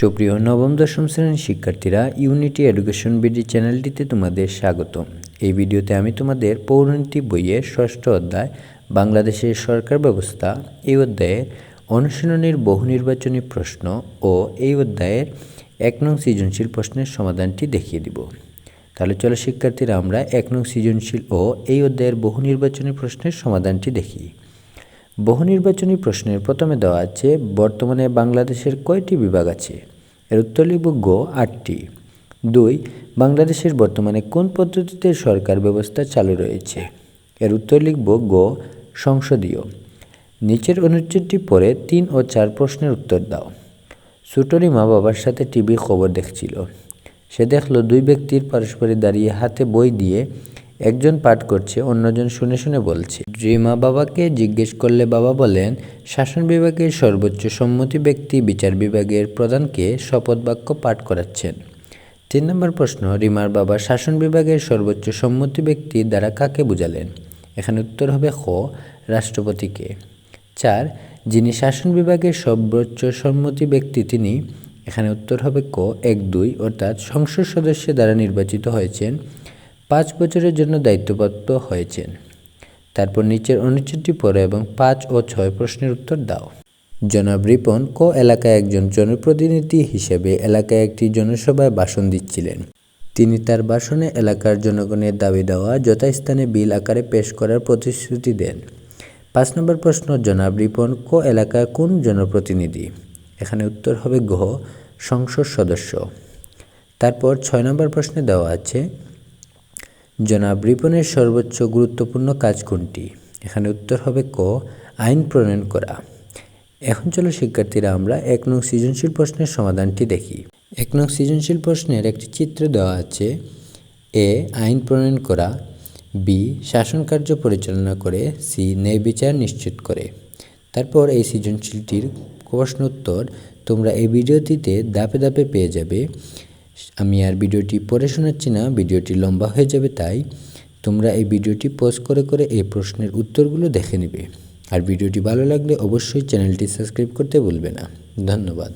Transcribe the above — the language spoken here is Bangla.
সুপ্রিয় নবম, দশম শ্রেণির শিক্ষার্থীরা ইউনিটি এডুকেশন বিডি চ্যানেলটিতে তোমাদের স্বাগত। এই ভিডিওতে আমি তোমাদের পৌরনীতি বইয়ের ষষ্ঠ অধ্যায়, বাংলাদেশের সরকার ব্যবস্থা, এই অধ্যায়ের অনুশীলনের বহু নির্বাচনী প্রশ্ন ও এই অধ্যায়ের এক নং সৃজনশীল প্রশ্নের সমাধানটি দেখিয়ে দিব। তাহলে চলো শিক্ষার্থীরা আমরা এক নং সৃজনশীল ও এই অধ্যায়ের বহু নির্বাচনী প্রশ্নের সমাধানটি দেখি। বহু নির্বাচনী প্রশ্নের প্রথমে দেওয়া আছে, বর্তমানে বাংলাদেশের কয়টি বিভাগ আছে? এর উত্তর লিখব গ, আটটি। দুই, বাংলাদেশের বর্তমানে কোন পদ্ধতিতে সরকার ব্যবস্থা চালু রয়েছে? এর উত্তর লিখব গ, সংসদীয়। নিচের অনুচ্ছেদটি পরে তিন ও চার প্রশ্নের উত্তর দাও। ছোটরি মা বাবার সাথে টিভি খবর দেখছিল। সে দেখল দুই ব্যক্তির পারস্পরিক দাঁড়িয়ে হাতে বই দিয়ে একজন পাঠ করছে, অন্যজন শুনে শুনে বলছে। রিমা বাবাকে জিজ্ঞেস করলে বাবা বলেন, শাসন বিভাগের সর্বোচ্চ সম্মতি ব্যক্তি বিচার বিভাগের প্রধানকে শপথ বাক্য পাঠ করাচ্ছেন? তিন নম্বর প্রশ্ন, রিমার বাবা শাসন বিভাগের সর্বোচ্চ সম্মতি ব্যক্তি দ্বারা কাকে বুঝালেন? এখানে উত্তর হবে খ রাষ্ট্রপতিকে চার, যিনি শাসন বিভাগের সর্বোচ্চ সম্মতি ব্যক্তি তিনি। এখানে উত্তর হবে ক, এক দুই, অর্থাৎ সংসদ সদস্য দ্বারা নির্বাচিত হয়েছেন পাঁচ বছরের জন্য দায়িত্বপ্রাপ্ত হয়েছেন। তারপর নিচের অনুচ্ছেদটি পড়ো এবং পাঁচ ও ছয় প্রশ্নের উত্তর দাও। জনাব রিপন ক এলাকায় একজন জনপ্রতিনিধি হিসেবে এলাকায় একটি জনসভায় ভাষণ দিচ্ছিলেন। তিনি তার ভাষণে এলাকার জনগণের দাবি দেওয়া, যথাস্থানে বিল আকারে পেশ করার প্রতিশ্রুতি দেন। পাঁচ নম্বর প্রশ্ন, জনাব রিপন ক এলাকায় কোন জনপ্রতিনিধি? এখানে উত্তর হবে গহ সংসদ সদস্য। তারপর ছয় নম্বর প্রশ্নে দেওয়া আছে জনাব রিপনের সর্বোচ্চ গুরুত্বপূর্ণ কাজ কোনটি? এখানে উত্তর হবে ক, আইন প্রণয়ন করা। এখন চলো শিক্ষার্থীরা আমরা এক নং সৃজনশীল প্রশ্নের সমাধানটি দেখি। এক নং সৃজনশীল প্রশ্নের একটি চিত্র দেওয়া আছে। এ, আইন প্রণয়ন করা। বি, শাসন কার্য পরিচালনা করে। সি, ন্যায় বিচার নিশ্চিত করে। তারপর এই সৃজনশীলটির প্রশ্ন উত্তর। তোমরা এই ভিডিওটিতে দাপে দাপে পেয়ে যাবে। আমি আর ভিডিওটি পড়ে শোনাচ্ছি না, ভিডিওটি লম্বা হয়ে যাবে তাই তোমরা এই ভিডিওটি পোস্ট করে করে এই প্রশ্নের উত্তরগুলো দেখে নেবে। আর ভিডিওটি ভালো লাগলে অবশ্যই চ্যানেলটি সাবস্ক্রাইব করতে ভুলবে না। ধন্যবাদ।